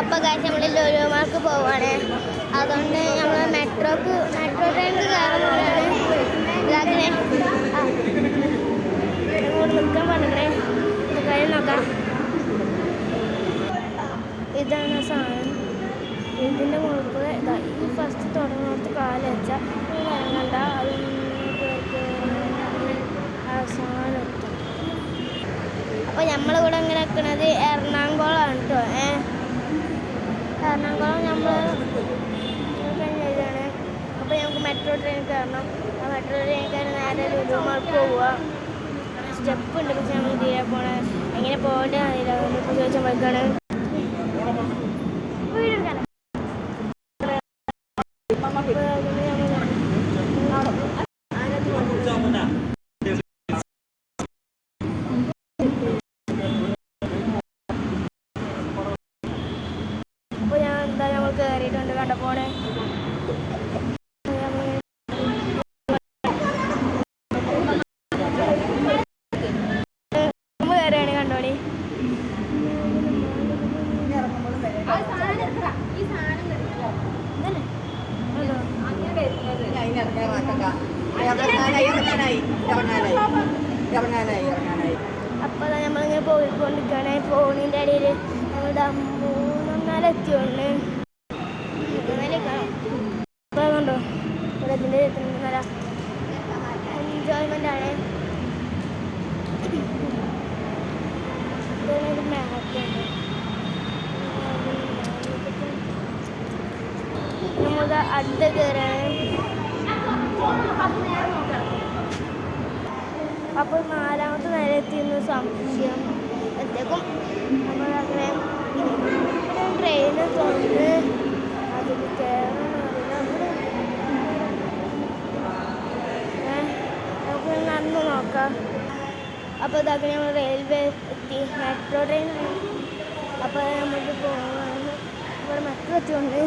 അപ്പോൾ കാശ് നമ്മൾ ലോലുമാർക്ക് പോവാണ്. അതുകൊണ്ട് നമ്മൾ മെട്രോക്ക് മെട്രോ ട്രെയിനിൽ കയറുമ്പോഴാണ് ഇതാക്കണേ. ഇങ്ങോട്ട് നിൽക്കാൻ പറഞ്ഞേ കാര്യം നോക്കാം. ഇതാണ് സാധനം. ഇതിന്റെ മുകളിൽ കൂടെ ഇതാ. എറണാകുളം നമ്മൾ കഴിഞ്ഞാണ് അപ്പോൾ നമുക്ക് മെട്രോ ട്രെയിൻ കയറണം ആ മെട്രോ ട്രെയിൻ കയറി നേരെ ലുലുമാർക്ക് പോവുക. സ്റ്റെപ്പ് ഉണ്ട്. പക്ഷെ നമ്മൾ തീരെ പോണേ? എങ്ങനെ പോകേണ്ടത് അറിയില്ല. അതുകൊണ്ട് ചോദിച്ചാൽ മതിക്കാണ് വീടെടുക്കാനാ അപ്പോൾ അതുകൊണ്ട് നമ്മൾ അപ്പോൾ ഞാൻ എന്താ നമ്മൾ കയറിയിട്ടുണ്ട് കണ്ടപ്പോണ് അപ്പൊ നമ്മളിങ്ങനെ പോയിക്കൊണ്ടിരിക്കുകയാണ്. ഫോണിന്റെ ഇടയിൽ ഞങ്ങളുടെ മൂന്നൊന്നാൽ എത്തിയോണ്ട് അപ്പോൾ കണ്ടോ ഇവിടെ ഇതിന്റെ നല്ല എൻജോയ്മെന്റ് ആണ് നമ്മുടെ അടുത്ത കയറാണ്. അപ്പോൾ നാലാമത്തെ നേരെ എത്തിയെന്ന് സംശയം. എത്തേക്കും നമ്മൾ നോക്കാം അപ്പോൾ ഇതാക്കി നമ്മൾ റെയിൽവേ എത്തി. മെട്രോ ട്രെയിനാണ് അപ്പോൾ നമുക്ക് പോകാൻ ഇവിടെ മെട്രോ എത്തിയുണ്ട്